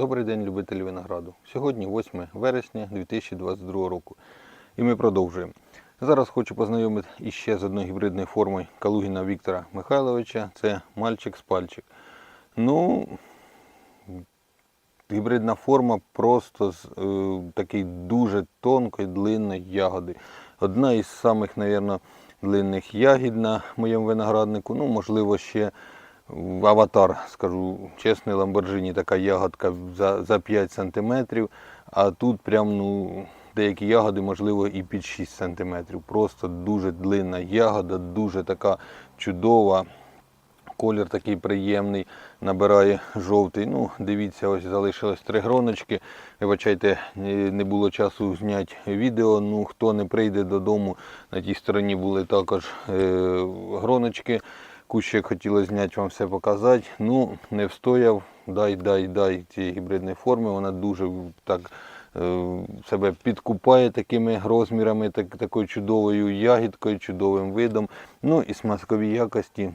Добрий день, любителі винограду. Сьогодні 8 вересня 2022 року. І ми продовжуємо. Зараз хочу познайомити іще з одною гібридною формою Калугіна Віктора Михайловича. Це мальчик з пальчик. Ну, гібридна форма просто з е, такої дуже тонкої, длинної ягоди. Одна із самих, мабуть, длинних ягід на моєму винограднику. Ну, можливо, ще аватар, скажу чесний Ламборджині, така ягодка за, за 5 см, а тут прям, ну, деякі ягоди, можливо, і під 6 см. Просто дуже длинна ягода, дуже така чудова. Колір такий приємний, набирає жовтий. Ну, дивіться, ось залишилось три гроночки. Вибачайте, не було часу зняти відео. Ну, хто не прийде додому, на тій стороні були також е, гроночки. Кущик хотілося зняти вам все показати. Ну, не встояв. Дай, дай, дай цієї гібридної форми. Вона дуже так е, себе підкупає такими розмірами, так, такою чудовою ягідкою, чудовим видом. Ну і смакові якості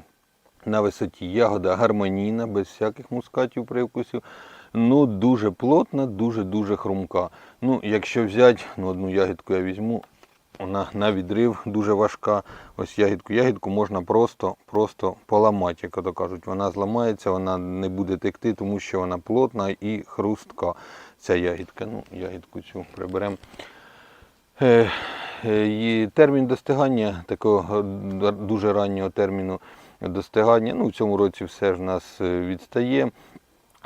на висоті. Ягода гармонійна, без всяких мускатів привкусів. Ну, дуже плотна, дуже-дуже хрумка. Ну, якщо взяти, ну, одну ягідку я візьму, вона на відрив дуже важка. Ось ягідку. Ягідку можна просто просто поламати, як то кажуть. Вона зламається, вона не буде текти, тому що вона плотна і хрустка. Ця ягідка. Ну, ягідку цю приберемо. Е, е, термін достигання такого дуже раннього терміну достигання. Ну, в цьому році все ж нас е, відстає.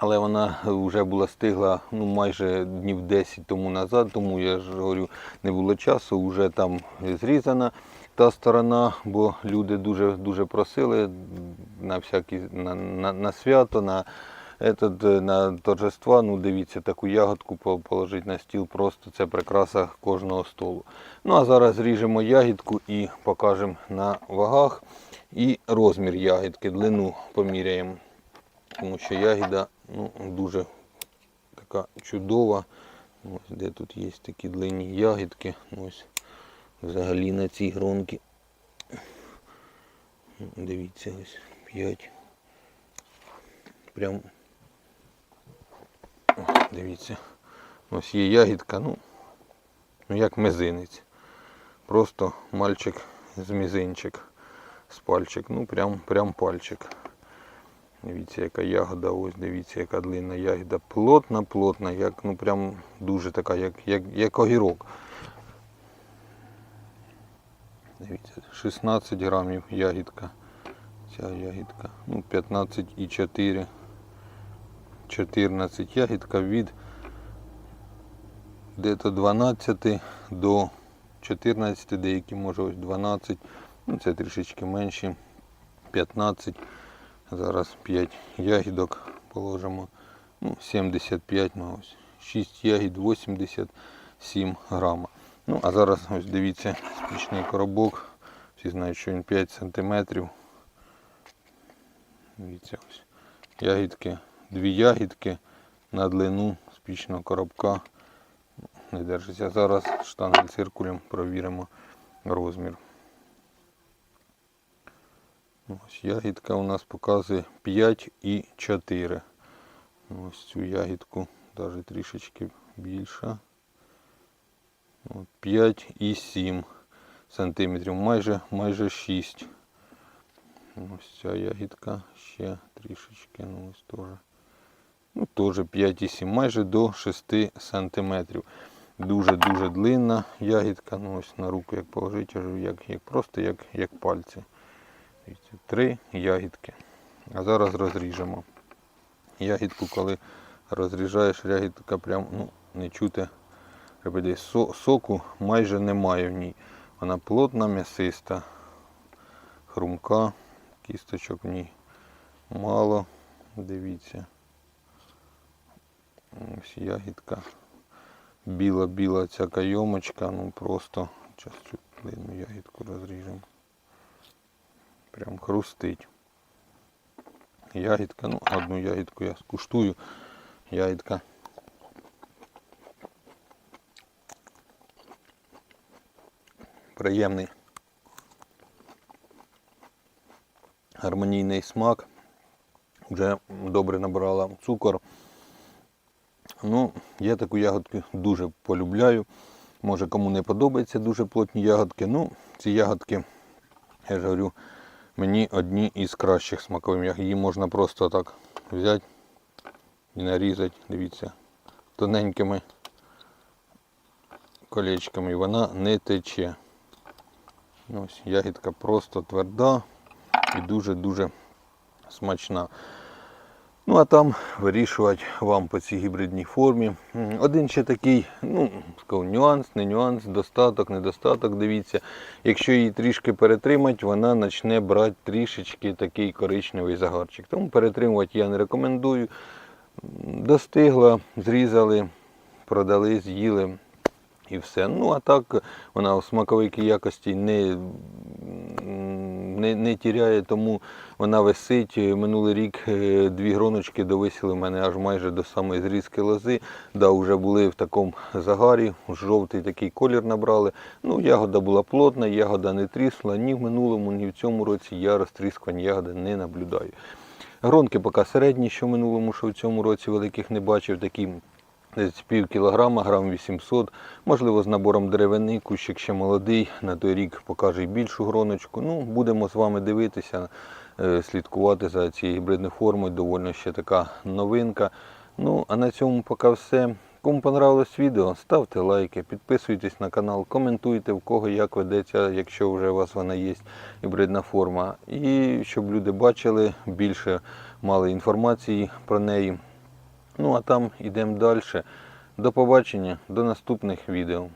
Але вона вже була стигла ну, майже днів 10 тому назад, тому я ж говорю, не було часу, вже там зрізана та сторона, бо люди дуже дуже просили на всякі на, на, на свято, на этот, на торжества. Ну, дивіться, таку ягодку по- положити на стіл, просто це прикраса кожного столу. Ну а зараз ріжемо ягідку і покажемо на вагах. І розмір ягідки, длину поміряємо тому що ягіда ну, дуже така чудова. Ось де тут є такі длинні ягідки. Ось взагалі на цій гронці. Ну, Дивіться, ось 5. Прям дивіться. Ось є ягідка, ну, ну як мизинець. Просто мальчик з мізинчик, з пальчик. Ну прям, прям пальчик. Дивіться, яка ягода, ось дивіться, яка длинна ягода. Плотна, плотна, як ну прям дуже така, як, як, як огірок. Дивіться, 16 грамів ягідка. Ця ягідка. Ну, 15,4. 14 ягідка від дето 12 до 14, деякі може ось 12. Ну, це трішечки менші. 15. Зараз 5 ягідок положимо. Ну, 75 на ось. 6 ягід 87 грама. Ну, а зараз ось дивіться, спічний коробок. Всі знають, що він 5 сантиметрів. Дивіться ось. Ягідки, дві ягідки на длину спічного коробка. Не держиться. Зараз штангель циркулем провіримо розмір. Ось ягідка у нас показує 5 і 4. Ось цю ягідку навіть трішечки більша. От 5 і 7 сантиметрів, майже майже 6. Ось ця ягідка ще трішечки, ну ось теж. Ну, теж 5 і 7, майже до 6 сантиметрів. Дуже-дуже длинна ягідка. Ну ось на руку як положити, як, як просто як, як пальці. Три ягідки. А зараз розріжемо. Ягідку, коли розріжаєш, ягідка прям ну, не чути. Соку майже немає в ній. Вона плотна, м'ясиста, хрумка, кісточок в ній мало. Дивіться. Ось ягідка. Біла-біла ця кайомочка, ну просто зараз цю ягідку розріжемо. Прям хрустить. Ягідка, ну, одну ягідку я скуштую. Ягідка. Приємний. Гармонійний смак. Вже добре набрала цукор. Ну, я таку ягодку дуже полюбляю. Може кому не подобаються дуже плотні ягодки. Ну, ці ягодки, я ж говорю, мені одні із кращих смакових ягод. Її можна просто так взяти і нарізати, дивіться, тоненькими колечками. Вона не тече. Ось ягідка просто тверда і дуже-дуже смачна. Ну, а там вирішувати вам по цій гібридній формі. Один ще такий, ну, сказав, нюанс, не нюанс, достаток, недостаток. Дивіться, якщо її трішки перетримати, вона почне брати трішечки такий коричневий загарчик. Тому перетримувати я не рекомендую. Достигла, зрізали, продали, з'їли і все. Ну, а так вона в смаковій якості не, не, не тіряє, тому вона висить. Минулий рік е, дві гроночки довисіли в мене аж майже до самої зрізки лози. Да, вже були в такому загарі, жовтий такий колір набрали. Ну, ягода була плотна, ягода не трісла. Ні в минулому, ні в цьому році я розтріскувань ягоди не наблюдаю. Гронки поки середні, що в минулому, що в цьому році великих не бачив, такі десь пів кілограма, грам 800, можливо, з набором деревини, кущик ще молодий, на той рік покаже більшу гроночку. Ну, будемо з вами дивитися, е, слідкувати за цією гібридною формою, доволі ще така новинка. Ну, а на цьому поки все. Кому понравилось відео, ставте лайки, підписуйтесь на канал, коментуйте, в кого як ведеться, якщо вже у вас вона є гібридна форма. І щоб люди бачили, більше мали інформації про неї. Ну а там йдемо далі. До побачення, до наступних відео.